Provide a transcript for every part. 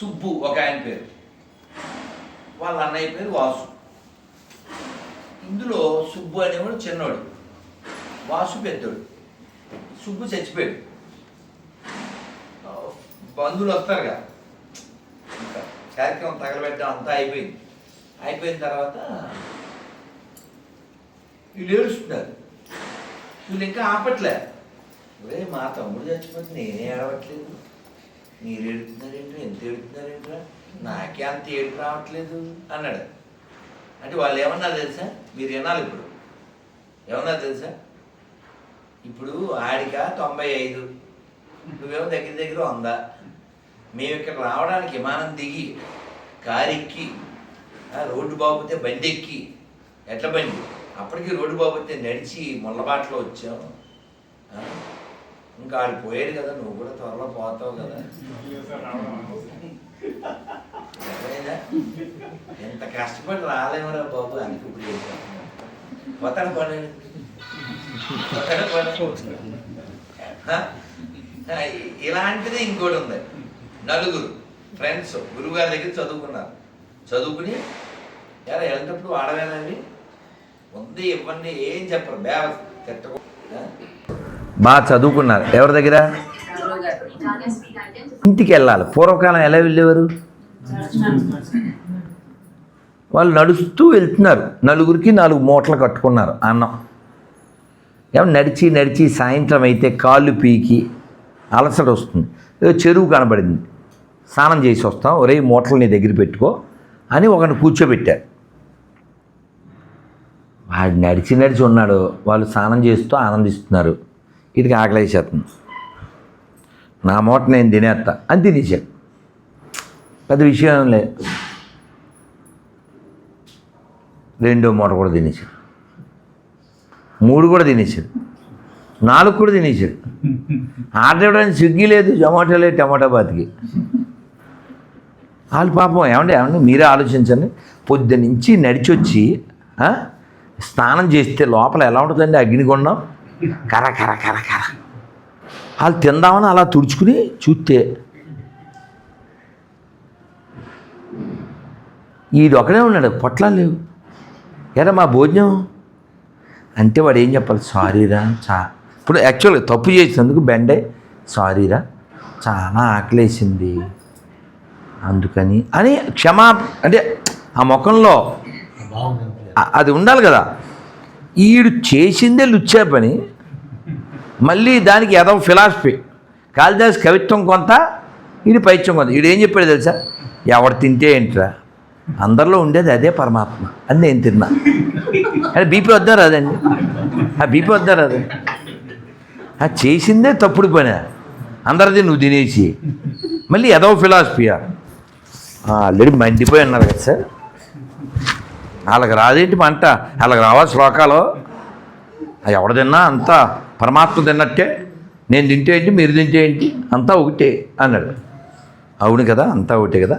సుబ్బు ఒక ఆయన పేరు. వాళ్ళ అన్నయ్య పేరు వాసు. ఇందులో సుబ్బు అనేవాడు చిన్నోడు. వాసు పెద్దోడు. సుబ్బు చచ్చిపోయాడు. బంధువులు వస్తారు కదా. ఇంకా కార్యక్రమం తగలబెట్టడం అంతా అయిపోయింది. అయిపోయిన తర్వాత వీళ్ళు ఏడుస్తున్నారు. వీళ్ళు ఇంకా ఆపట్లే. ఒరే మా తమ్ముడు చచ్చిపోతే నేనే ఏడవట్లేదు. మీరు ఏడుతున్నారేంట్రా ఎంత ఏడుతున్నారేంట్రా నాకే అంత ఏడుపు రావట్లేదు అన్నాడు. అంటే వాళ్ళు ఏమన్నా తెలుసా? మీరు వినాలి ఇప్పుడు. ఏమన్నా తెలుసా? ఇప్పుడు ఆడిక తొంభై ఐదు నువ్వేమో దగ్గర దగ్గర ఉందా మేము ఇక్కడ రావడానికి విమానం దిగి కారు ఎక్కి రోడ్డు బాగుపోతే బండి ఎక్కి ఎట్ల బండి? అప్పటికి రోడ్డు బాగుపోతే నడిచి ముళ్ళబాటలో వచ్చాం ఇంకా ఆడు పోయాడు కదా నువ్వు కూడా త్వరలో పోతావు కదా. ఎంత కష్టపడి రాలేమరా బాబు అందుకు ఇప్పుడు చేశాను పోతాడు పని పోతాడు పని ఇలాంటిది ఇంకోటి ఉంది. నలుగురు ఫ్రెండ్స్ గురువుగారి దగ్గర చదువుకున్నారు. చదువుకుని ఎలా వెళ్ళేటప్పుడు వాడవేనండి ఉంది ఇవ్వండి ఏం చెప్పరు. బేవ తిట్టకు బాగా చదువుకున్నారు. ఎవరి దగ్గర? ఇంటికి వెళ్ళాలి. పూర్వకాలం ఎలా వెళ్ళేవారు? వాళ్ళు నడుస్తూ వెళ్తున్నారు. నలుగురికి నాలుగు మూటలు కట్టుకున్నారు అన్నం. ఏమో నడిచి నడిచి సాయంత్రం అయితే కాళ్ళు పీకి అలసట వస్తుంది. ఏదో చెరువు కనబడింది. స్నానం చేసి వస్తాం. ఒరే మూటలు నీ దగ్గర పెట్టుకో అని ఒకరిని కూర్చోబెట్టారు. వాడు నడిచి నడిచి ఉన్నాడు. వాళ్ళు స్నానం చేస్తూ ఆనందిస్తున్నారు. ఇది ఆకలేసేస్తుంది. నా మూట నేను తినేస్తా అని తినేసాడు పెద్ద విషయం లేదు రెండో మూట కూడా తినేసాడు మూడు కూడా తినేసాడు నాలుగు కూడా తినేసాడు ఆర్డర్ ఇవ్వడానికి స్విగ్గీ లేదు జొమాటో లేదు టమాటా బాత్కి. వాళ్ళు పాపం ఏమండి ఏమండి మీరే ఆలోచించండి. పొద్దు నుంచి నడిచొచ్చి స్నానం చేస్తే లోపల ఎలా ఉంటుందండి అగ్నిగుండం? కర కర కర కర. వాళ్ళు తిందామని అలా తుడుచుకుని చూస్తే ఈడు ఒకడే ఉన్నాడు పొట్లాలు లేవు. ఎరా మా భోజనం? అంటే వాడు ఏం చెప్పాలి? సారీరా చా ఇప్పుడు యాక్చువల్గా తప్పు చేసినందుకు బెండే సారీరా చాలా ఆకలేసింది అందుకని అని క్షమా అంటే ఆ ముఖంలో అది ఉండాలి కదా. ఈడు చేసిందే లుచ్చే పని మళ్ళీ దానికి ఏదో ఫిలాసఫీ. కాళిదాస్ కవిత్వం కొంత ఇది పైత్యం కొంత. ఈడు ఏం చెప్పాడు తెలుసా? ఎవడు తింటే ఏంట్రా? అందరిలో ఉండేది అదే పరమాత్మ. అని నేను తిన్నా. అది బీపీ వద్దా రాదండి? ఆ బీపీ వద్దా అది ఆ చేసిందే తప్పుడు పని. అందరిది నువ్వు తినేసి. మళ్ళీ ఎదవ ఫిలాసఫీయా? ఆల్రెడీ మండిపోయి అన్నారు కదా సార్. వాళ్ళకి రాదేంటి మంట వాళ్ళకి రావాలి శ్లోకాలు? అది ఎవడు తిన్నా అంతా పరమాత్మ తిన్నట్టే. నేను తింటే ఏంటి? మీరు తింటే ఏంటి? అంతా ఒకటే అన్నాడు. అవును కదా అంతా ఒకటే కదా.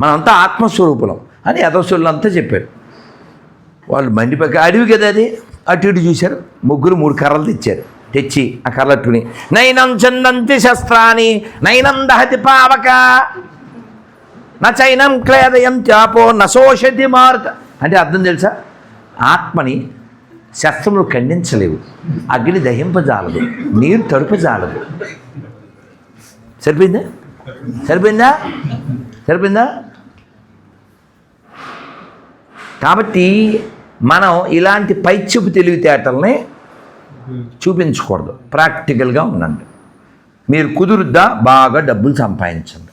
మనంతా ఆత్మస్వరూపులం అని యథస్వరులు అంతా చెప్పారు. వాళ్ళు మండిపక్క అడవి కదా అది? అటు ఇటు చూశారు. ముగ్గురు మూడు కర్రలు తెచ్చారు. తెచ్చి ఆ కర్రట్టుకుని నైనం చందంతి శస్త్రాన్ని నైనం దహతి పావక నైనం క్లేదయం చాపో నశోషతి మారుత అంటే అర్థం తెలుసా? ఆత్మని శస్త్రములు ఖండించలేవు. అగ్ని దహింపజాలదు. నీరు తడుపజాలదు. సరిపోయిందా? సరిపోయిందా? సరిపోయిందా? కాబట్టి మనం ఇలాంటి పైచ్యపు తెలివితేటల్ని చూపించకూడదు. ప్రాక్టికల్గా ఉండండి. మీరు కుదురుద్దా? బాగా డబ్బులు సంపాదించండి.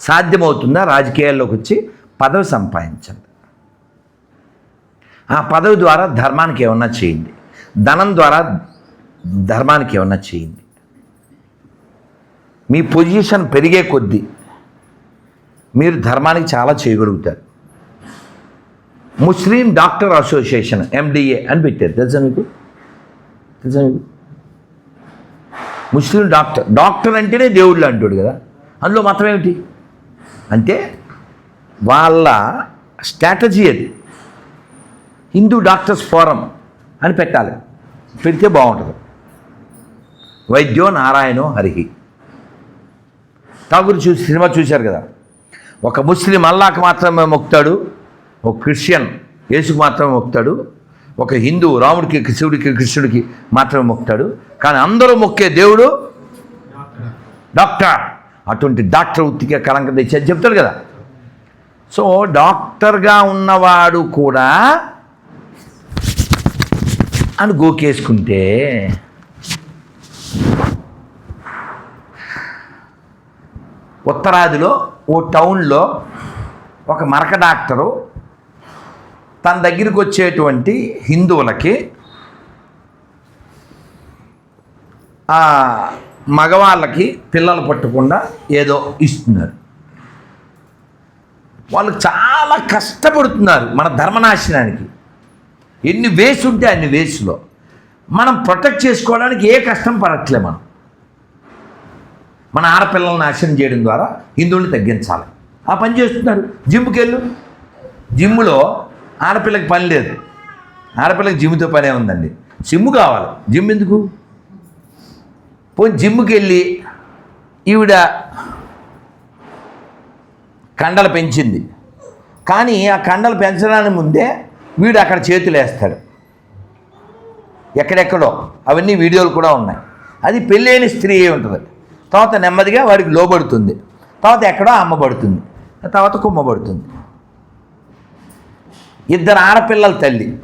సాధ్యమవుతుందా? రాజకీయాల్లోకి వచ్చి పదవి సంపాదించండి. ఆ పదవి ద్వారా ధర్మానికి ఏమన్నా చేయండి. ధనం ద్వారా ధర్మానికి ఏమన్నా చేయండి. మీ పొజిషన్ పెరిగే కొద్దీ మీరు ధర్మానికి చాలా చేయగలుగుతారు. ముస్లిం డాక్టర్ అసోసియేషన్ ఎండిఏ అని పెట్టారు. తెలుసా మీకు? తెలుసా మీకు? ముస్లిం డాక్టర్ డాక్టర్ అంటేనే దేవుళ్ళు అంటాడు కదా. అందులో మతం ఏమిటి? అంటే వాళ్ళ స్ట్రాటజీ అది. హిందూ డాక్టర్స్ ఫోరం అని పెట్టాలి. పెడితే బాగుంటుంది. వైద్యో నారాయణో హరిహి. ఠాగూర్ చూసి సినిమా చూశారు కదా. ఒక ముస్లిం అల్లాకు మాత్రమే మొక్కుతాడు ఒక క్రిస్టియన్ యేసుకు మాత్రమే మొక్కుతాడు ఒక హిందూ రాముడికి శివుడికి కృష్ణుడికి మాత్రమే మొక్కుతాడు. కానీ అందరూ మొక్కే దేవుడు డాక్టర్. అటువంటి డాక్టర్ వృత్తికే కలంకం తెచ్చి చెప్తాడు కదా. సో డాక్టర్గా ఉన్నవాడు కూడా అని గోకేసుకుంటే ఉత్తరాదిలో ఓ టౌన్లో ఒక మరక డాక్టరు తన దగ్గరికి వచ్చేటువంటి హిందువులకి ఆ మగవాళ్ళకి పిల్లలు పట్టకుండా ఏదో ఇస్తున్నారు. వాళ్ళు చాలా కష్టపడుతున్నారు మన ధర్మనాశనానికి. ఎన్ని వేసుంటే ఉంటే అన్ని వేసులో మనం ప్రొటెక్ట్ చేసుకోవడానికి ఏ కష్టం పడట్లే మనం. మన ఆడపిల్లలను నాశనం చేయడం ద్వారా హిందువుల్ని తగ్గించాలి. ఆ పని చేస్తున్నారు. జిమ్కి వెళ్ళు. జిమ్లో ఆడపిల్లకి పని లేదు. ఆడపిల్లకి జిమ్తో పనే ఉందండి. సిమ్ కావాలి. జిమ్ ఎందుకు? పోయి జిమ్కి వెళ్ళి ఈవిడ కండలు పెంచింది. కానీ ఆ కండలు పెంచడానికి ముందే వీడు అక్కడ చేతులు వేస్తాడు. ఎక్కడెక్కడో. అవన్నీ వీడియోలు కూడా ఉన్నాయి. అది పెళ్ళైన స్త్రీ అయి ఉంటుంది. తర్వాత నెమ్మదిగా వాడికి లోబడుతుంది. తర్వాత ఎక్కడో అమ్మబడుతుంది తర్వాత కుమ్మబడుతుంది ఇద్దరు ఆడపిల్లల తల్లి.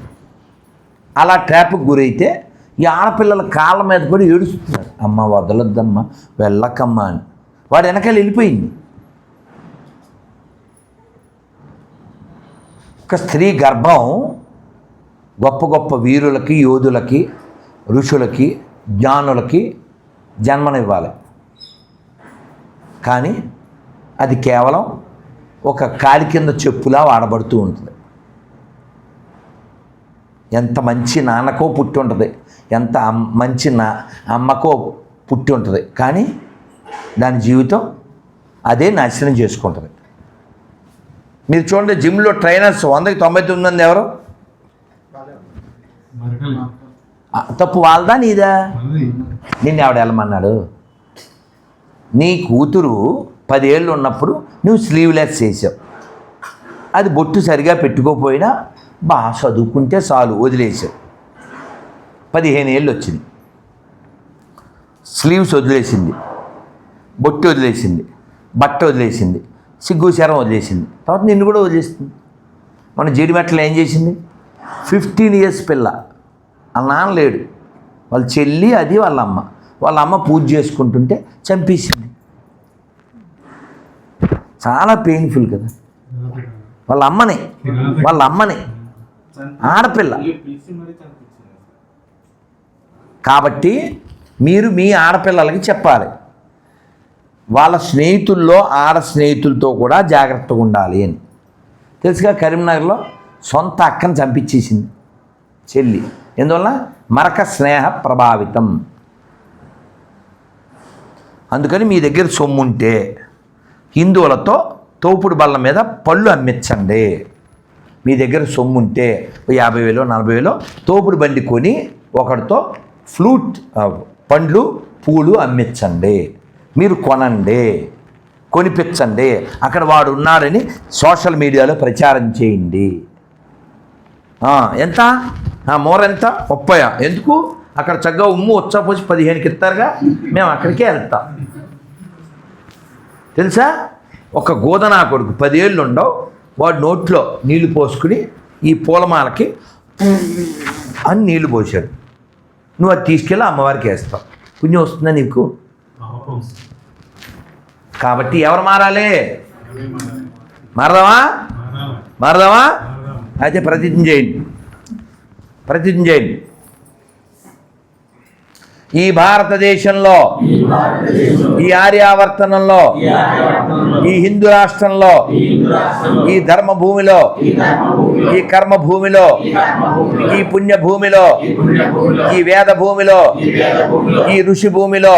అలా ట్రాప్కి గురైతే ఈ ఆడపిల్లల కాళ్ళ మీద కూడా ఏడుస్తున్నారు. అమ్మ వదలొద్దమ్మ వెళ్ళకమ్మ అని. వాడు వెనకాల వెళ్ళిపోయింది. ఒక స్త్రీ గర్భం గొప్ప గొప్ప వీరులకి యోధులకి ఋషులకి జ్ఞానులకి జన్మనివ్వాలి. కానీ అది కేవలం ఒక కాలి కింద చెప్పులా వాడబడుతూ ఉంటుంది. ఎంత మంచి నాన్నకో పుట్టి ఉంటుంది. ఎంత అమ్- మంచి నా అమ్మకో పుట్టి ఉంటుంది. కానీ దాని జీవితం అదే నాశనం చేసుకుంటుంది. మీరు చూడండి జిమ్లో ట్రైనర్స్ వందకి తొంభై తొమ్మిది మంది ఎవరు? తప్పు వాళ్ళదా నీదా? నిన్ను ఎవడ వెళ్ళమన్నాడు? నీ కూతురు పదేళ్ళు ఉన్నప్పుడు నువ్వు స్లీవ్లెస్ చేసావు. అది బొట్టు సరిగా పెట్టుకోపోయినా బాగా చదువుకుంటే చాలు వదిలేసావు. పదిహేను ఏళ్ళు వచ్చింది. స్లీవ్స్ వదిలేసింది. బొట్టు వదిలేసింది. బట్ట వదిలేసింది. సిగ్గు శరం వదిలేసింది. తర్వాత నిన్ను కూడా వదిలేసింది. మన జీడిమెట్టలు ఏం చేసింది? ఫిఫ్టీన్ ఇయర్స్ పిల్ల. వాళ్ళ నాన్న లేడు. వాళ్ళ చెల్లి అది వాళ్ళ అమ్మ. వాళ్ళ అమ్మ పూజ చేసుకుంటుంటే చంపేసింది. చాలా పెయిన్ఫుల్ కదా. వాళ్ళ అమ్మని. వాళ్ళ అమ్మని. ఆడపిల్ల. కాబట్టి మీరు మీ ఆడపిల్లలకి చెప్పాలి. వాళ్ళ స్నేహితుల్లో ఆడ స్నేహితులతో కూడా జాగ్రత్తగా ఉండాలి అని. తెలుసుగా కరీంనగర్లో సొంత అక్కను చంపించేసింది చెల్లి. ఎందువల్ల మరక స్నేహ ప్రభావితం. అందుకని మీ దగ్గర సొమ్ముంటే హిందువులతో తోపుడు బల్ల మీద పళ్ళు అమ్మించండి. మీ దగ్గర సొమ్ముంటే యాభై వేలో నలభై వేలో తోపుడు బండి కొని ఒకటితో ఫ్లూట్ పండ్లు పూలు అమ్మించండి. మీరు కొనండి కొనిపించండి. అక్కడ వాడు ఉన్నాడని సోషల్ మీడియాలో ప్రచారం చేయండి. ఎంత? ఆ, మోర ఎంత? ముప్పై ఎందుకు? అక్కడ చక్కగా ఉమ్ము వచ్చా పోసి పదిహేనుకి ఇస్తారుగా మేము అక్కడికే వెళ్తాం. తెలుసా? ఒక గోదనా కొడుకు పదేళ్ళు ఉండవు వాడు నోట్లో నీళ్ళు పోసుకుని ఈ పూలమాలకి అని నీళ్ళు పోసాడు నువ్వు అది తీసుకెళ్ళి అమ్మవారికి వేస్తావు. పుణ్యం వస్తుందా నీకు? కాబట్టి ఎవరు మారాలి. మారదామా? మారదామా. అయితే ప్రతిజ్ఞ చేయండి. ప్రతిజ్ఞ చేయండి. ఈ భారతదేశంలో ఈ ఆర్యావర్తనంలో ఈ హిందూ రాష్ట్రంలో ఈ ధర్మభూమిలో ఈ కర్మభూమిలో ఈ పుణ్యభూమిలో ఈ వేద భూమిలో ఈ ఋషి భూమిలో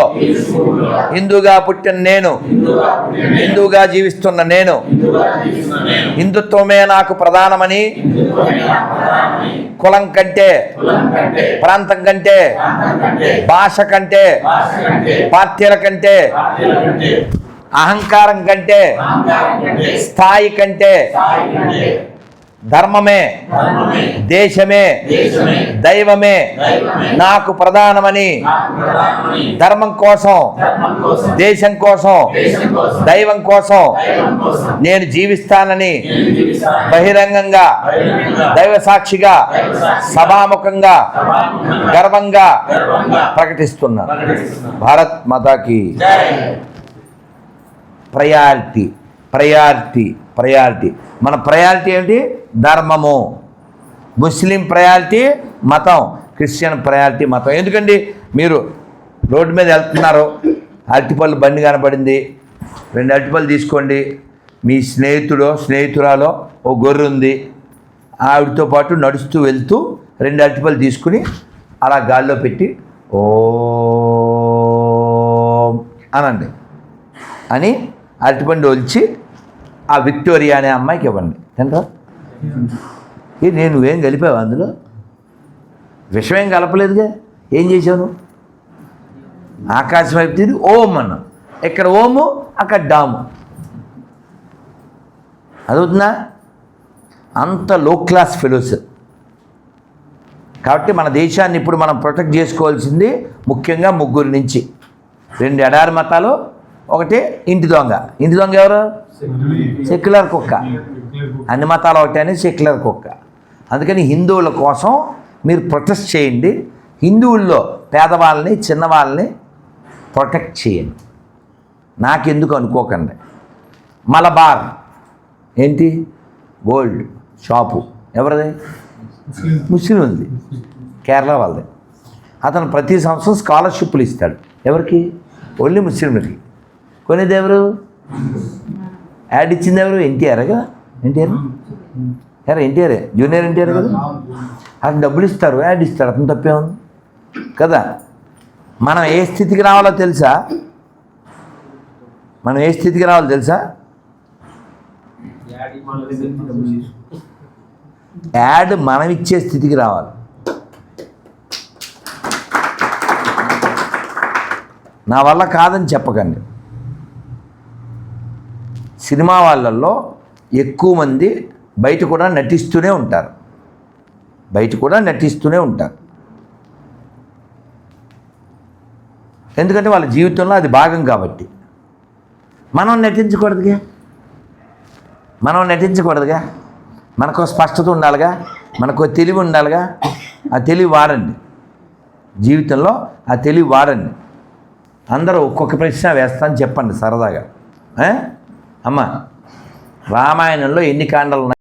హిందూగా పుట్టిన నేను హిందూగా జీవిస్తున్న నేను హిందుత్వమే నాకు ప్రధానమని కులం కంటే ప్రాంతం కంటే భాష కంటే పార్టీల కంటే అహంకారం కంటే స్థాయి కంటే ధర్మమే దేశమే దైవమే నాకు ప్రధానమని ధర్మం కోసం దేశం కోసం దైవం కోసం నేను జీవిస్తానని బహిరంగంగా దైవ సాక్షిగా సభాముఖంగా గర్వంగా ప్రకటిస్తున్నా. భారత్ మాతాకి ప్రయారిటీ ప్రయారిటీ ప్రయారిటీ. మన ప్రయారిటీ ఏమిటి ధర్మము. ముస్లిం ప్రయారిటీ మతం క్రిస్టియన్ ప్రయారిటీ మతం. ఎందుకండి? మీరు రోడ్డు మీద వెళ్తున్నారు అరటిపళ్ళు బండి కనపడింది రెండు అరటిపళ్ళు తీసుకోండి. మీ స్నేహితుడో స్నేహితురాలో ఓ గొర్రె ఉంది. ఆవిడతో పాటు నడుస్తూ వెళ్తూ రెండు అరటిపళ్ళు తీసుకుని అలా గాల్లో పెట్టి ఓ అనండి. అని అరటిపండు ఒలిచి ఆ విక్టోరియా అనే అమ్మాయికి ఇవ్వండి. తింటారా ఏ నేను నువ్వేం కలిపావు అందులో? విషమేం కలపలేదుగా? ఏం చేశావు ఆకాశం వైపు తిరిగి ఓం అన్న ఇక్కడ ఓము? అక్కడ డాము. అదవుతుందా? అంత లో క్లాస్ ఫెలోస్ కాబట్టి మన దేశాన్ని ఇప్పుడు మనం ప్రొటెక్ట్ చేసుకోవాల్సింది ముఖ్యంగా ముగ్గురు నుంచి. రెండు ఎడారి మతాలు ఒకటి ఇంటి దొంగ. ఇంటి దొంగ ఎవరు? సెక్యులర్ కుక్క. అన్ని మతాలు ఒకటి అని సెక్యులర్ కుక్క. అందుకని హిందువుల కోసం మీరు ప్రొటెస్ట్ చేయండి. హిందువుల్లో పేదవాళ్ళని చిన్నవాళ్ళని ప్రొటెక్ట్ చేయండి. నాకెందుకు అనుకోకండి. మలబార్. ఏంటి? Gold shop. ఎవరిది? ముస్లింది ఉంది. కేరళ వాళ్ళది. అతను ప్రతి సంవత్సరం స్కాలర్షిప్లు ఇస్తాడు. ఎవరికి? ఓన్లీ ముస్లింలకి. కొనేది ఎవరు? యాడ్ ఇచ్చింది ఎవరు? ఎన్టీఆర్ కదా. ఎన్టీఆర్? యారా ఎన్టీఆర్? జూనియర్ ఎన్టీఆర్ కదా? అతను డబ్బులు ఇస్తారు యాడ్ ఇస్తాడు అతను తప్పే ఉంది. కదా? మనం ఏ స్థితికి రావాలో తెలుసా? మనం ఏ స్థితికి రావాలో తెలుసా? యాడ్ మనం ఇచ్చే స్థితికి రావాలి. నా వల్ల కాదని చెప్పకండి. సినిమా వాళ్ళల్లో ఎక్కువ మంది బయట కూడా నటిస్తూనే ఉంటారు. బయట కూడా నటిస్తూనే ఉంటారు. ఎందుకంటే వాళ్ళ జీవితంలో అది భాగం కాబట్టి. మనం నటించకూడదుగా? మనం నటించకూడదుగా? మనకు స్పష్టత ఉండాలిగా? మనకు తెలివి ఉండాలిగా? ఆ తెలివి వాడండి. జీవితంలో ఆ తెలివి వాడండి. అందరూ ఒక్కొక్క ప్రశ్న వేస్తాను చెప్పండి సరదాగా. అమ్మా అమ్మ. రామాయణంలో ఎన్ని కాండలు ఉన్నాయి?